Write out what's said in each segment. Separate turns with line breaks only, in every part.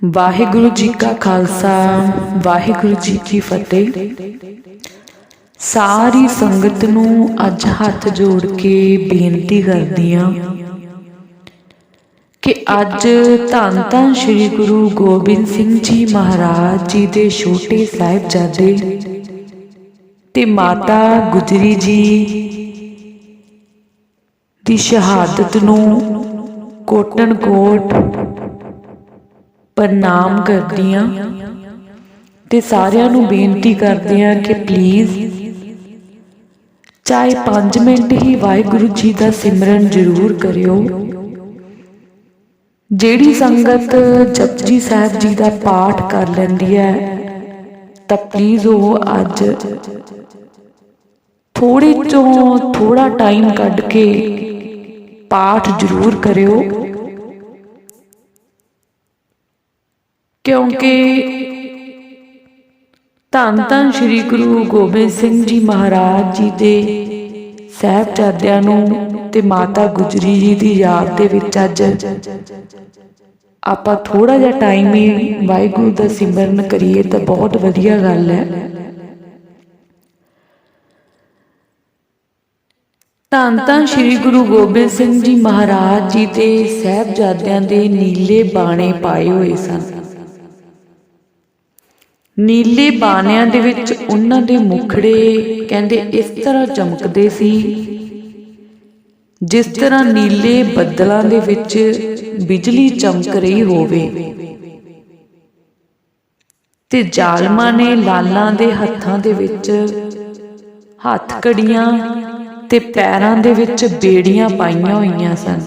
ਵਾਹਿਗੁਰੂ ਜੀ ਕਾ ਖਾਲਸਾ, ਵਾਹਿਗੁਰੂ ਜੀ ਕੀ ਫਤਿਹ। ਸਾਰੀ ਸੰਗਤ ਨੂੰ ਅੱਜ ਹੱਥ ਜੋੜ ਕੇ ਬੇਨਤੀ ਕਰਦੀ ਹਾਂ ਕਿ ਅੱਜ ਧੰਨ ਧੰਨ ਸ੍ਰੀ ਗੁਰੂ ਗੋਬਿੰਦ ਸਿੰਘ ਜੀ ਮਹਾਰਾਜ ਜੀ ਦੇ ਛੋਟੇ ਸਾਹਿਬਜ਼ਾਦੇ ਤੇ ਮਾਤਾ ਗੁਜਰੀ ਜੀ ਦੀ ਸ਼ਹਾਦਤ ਨੂੰ ਕੋਟਨ ਕੋਟ ਪ੍ਰਣਾਮ ਕਰਦੀ ਹਾਂ ਤੇ ਸਾਰਿਆਂ ਨੂੰ ਬੇਨਤੀ ਕਰਦੀ ਹਾਂ ਕਿ ਪਲੀਜ਼ ਚਾਹੇ 5 ਮਿੰਟ ਹੀ ਵਾਹਿਗੁਰੂ ਜੀ ਦਾ ਸਿਮਰਨ ਜ਼ਰੂਰ ਕਰਿਓ। ਜਿਹੜੀ ਸੰਗਤ ਜਪਜੀ ਸਾਹਿਬ ਜੀ ਦਾ ਪਾਠ ਕਰ ਲੈਂਦੀ ਹੈ, ਤਾਂ ਪਲੀਜ਼ ਉਹ ਅੱਜ ਥੋੜੇ ਚੋਂ ਥੋੜਾ ਟਾਈਮ ਕੱਢ ਕੇ ਪਾਠ ਜ਼ਰੂਰ ਕਰਿਓ। ਕਿਉਂਕਿ ਧੰਨ ਧੰਨ ਸ੍ਰੀ ਗੁਰੂ ਗੋਬਿੰਦ ਸਿੰਘ ਜੀ ਮਹਾਰਾਜ ਜੀ ਦੇ ਸਹਿਬਜ਼ਾਦਿਆਂ ਨੂੰ ਤੇ ਮਾਤਾ ਗੁਜਰੀ ਜੀ ਦੀ ਯਾਦ ਦੇ ਵਿੱਚ ਅੱਜ ਆਪਾਂ ਥੋੜਾ ਜਿਹਾ ਟਾਈਮ ਹੀ ਵਾਹਿਗੁਰੂ ਦਾ ਸਿਮਰਨ ਕਰੀਏ ਤਾਂ ਬਹੁਤ ਵਧੀਆ ਗੱਲ ਹੈ। ਧੰਨ ਧੰਨ ਸ੍ਰੀ ਗੁਰੂ ਗੋਬਿੰਦ ਸਿੰਘ ਜੀ ਮਹਾਰਾਜ ਜੀ ਦੇ ਸਹਿਬਜ਼ਾਦਿਆਂ ਦੇ ਨੀਲੇ ਬਾਣੇ ਪਾਏ ਹੋਏ ਸਨ। ਨੀਲੇ ਬਾਣਿਆਂ ਦੇ ਵਿੱਚ ਉਹਨਾਂ ਦੇ ਮੁਖੜੇ ਕਹਿੰਦੇ ਇਸ ਤਰ੍ਹਾਂ ਚਮਕਦੇ ਸੀ। ਜਿਸ ਤਰ੍ਹਾਂ ਨੀਲੇ ਬੱਦਲਾਂ ਦੇ ਵਿੱਚ ਬਿਜਲੀ ਚਮਕ ਰਹੀ ਹੋਵੇ। ਤੇ ਜਾਲਮਾਂ ਨੇ ਲਾਲਾਂ ਦੇ ਹੱਥਾਂ ਦੇ ਵਿੱਚ ਹੱਥ ਕੜੀਆਂ ਤੇ ਪੈਰਾਂ ਦੇ ਵਿੱਚ ਬੇੜੀਆਂ ਪਾਈਆਂ ਹੋਈਆਂ ਸਨ।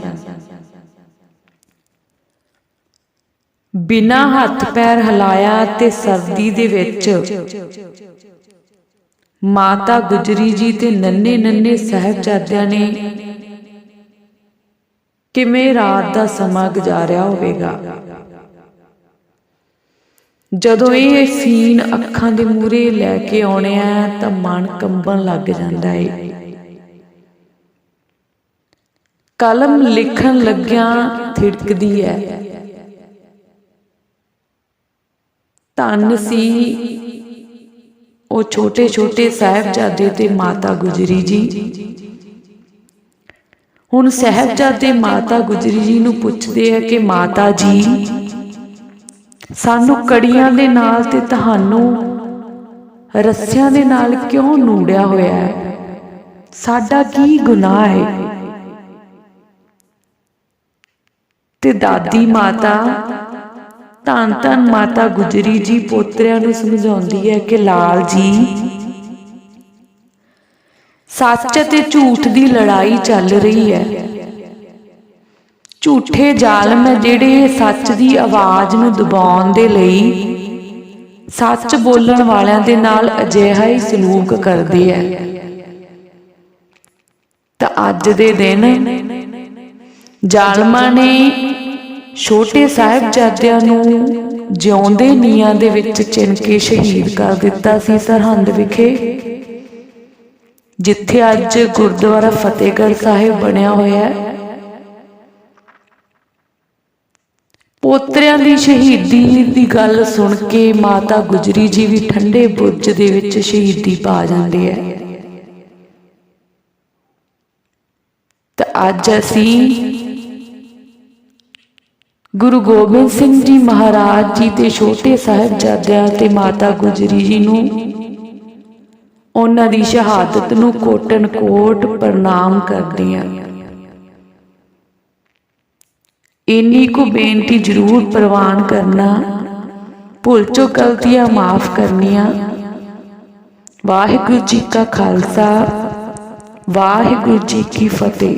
ਬਿਨਾ ਹੱਥ ਪੈਰ ਹਿਲਾਇਆ ਤੇ ਸਰਦੀ ਦੇ ਵਿੱਚ। ਮਾਤਾ ਗੁਜਰੀ ਜੀ ਤੇ ਨੰਨੇ ਨੰਨੇ ਸਹਿਬਜ਼ਾਦਿਆਂ ਨੇ ਕਿਵੇਂ ਰਾਤ ਦਾ ਸਮਾਂ ਗੁਜ਼ਾਰਿਆ ਹੋਵੇਗਾ? ਜਦੋਂ ਇਹ ਸੀਨ ਅੱਖਾਂ ਦੇ ਮੂਰੇ ਲੈ ਕੇ ਆਉਣੇ ਆ ਤਾਂ ਮਨ ਕੰਬਣ ਲੱਗ ਜਾਂਦਾ ਏ। ਕਲਮ ਲਿਖਣ ਲੱਗਿਆਂ ਥਿੜਕਦੀ ਹੈ ਧੰਨ ਸੀ। ਉਹ ਛੋਟੇ ਛੋਟੇ ਸਾਹਿਬਜ਼ਾਦੇ ਤੇ ਮਾਤਾ ਗੁਜਰੀ ਜੀ। ਹੁਣ ਸਾਹਿਬਜ਼ਾਦੇ ਮਾਤਾ ਗੁਜਰੀ ਜੀ ਨੂੰ ਪੁੱਛਦੇ ਆ ਕਿ ਮਾਤਾ ਜੀ ਸਾਨੂੰ ਕੜੀਆਂ ਦੇ ਨਾਲ ਤੇ ਤੁਹਾਨੂੰ ਰੱਸਿਆਂ ਦੇ ਨਾਲ ਕਿਉਂ ਨੂੜਿਆ ਹੋਇਆ ਹੈ? ਸਾਡਾ ਕੀ ਗੁਨਾਹ ਹੈ? ਤੇ ਦਾਦੀ ਮਾਤਾ ਧੰਨ ਧੰਨ ਮਾਤਾ ਗੁਜਰੀ ਜੀ ਪੋਤਰਿਆਂ ਨੂੰ ਸਮਝਾਉਂਦੀ ਹੈ ਕਿ ਲਾਲ ਜੀ, ਸੱਚ ਅਤੇ ਝੂਠ ਦੀ ਲੜਾਈ ਚੱਲ ਰਹੀ ਹੈ। ਝੂਠੇ ਜ਼ਾਲਮ ਹੈ ਜਿਹੜੇ ਸੱਚ ਦੀ ਆਵਾਜ਼ ਨੂੰ ਦਬਾਉਣ ਦੇ ਲਈ ਸੱਚ ਬੋਲਣ ਵਾਲਿਆਂ ਦੇ ਨਾਲ ਅਜਿਹਾ ਹੀ ਸਲੂਕ ਕਰਦੇ ਹੈ। ਤਾਂ ਅੱਜ ਦੇ ਦਿਨ ਜ਼ਾਲਮਾਂ ਨੇ ਛੋਟੇ ਸਾਹਿਬਜ਼ਾਦਿਆਂ ਨੂੰ ਜਿਉਂਦੇ ਨੀਆਂ ਦੇ ਵਿੱਚ ਚਿਣ ਕੇ ਸ਼ਹੀਦ ਕਰ ਦਿੱਤਾ ਸੀ ਸਰਹੰਦ ਵਿਖੇ। ਜਿੱਥੇ ਅੱਜ ਗੁਰਦੁਆਰਾ ਫਤਿਹਗੜ੍ਹ ਸਾਹਿਬ ਬਣਿਆ ਹੋਇਆ ਹੈ। ਪੋਤਰਿਆਂ ਦੀ ਸ਼ਹੀਦੀ ਦੀ ਗੱਲ ਸੁਣ ਕੇ ਮਾਤਾ ਗੁਜਰੀ ਜੀ ਵੀ ਠੰਡੇ ਬੁਰਜ ਦੇ ਵਿੱਚ ਸ਼ਹੀਦੀ ਪਾ ਜਾਂਦੇ ਹੈ ਤਾਂ ਅੱਜ ਅਸੀਂ ਗੁਰੂ ਗੋਬਿੰਦ ਸਿੰਘ ਜੀ ਮਹਾਰਾਜ ਜੀ ਤੇ ਛੋਟੇ ਸਾਹਿਬਜ਼ਾਦਿਆਂ ਤੇ ਮਾਤਾ ਗੁਜਰੀ ਜੀ ਨੂੰ ਉਹਨਾਂ ਦੀ ਸ਼ਹਾਦਤ ਨੂੰ ਕੋਟਨ ਕੋਟ ਪ੍ਰਣਾਮ ਕਰਦੇ ਹਾਂ ਇੰਨੀ ਕੁ ਬੇਨਤੀ ਜ਼ਰੂਰ ਪ੍ਰਵਾਨ ਕਰਨਾ, ਭੁੱਲ ਚੋ ਗਲਤੀਆਂ ਮਾਫ ਕਰਨੀਆਂ। ਵਾਹਿਗੁਰੂ ਜੀ ਕਾ ਖਾਲਸਾ, ਵਾਹਿਗੁਰੂ ਜੀ ਕੀ ਫਤਿਹ।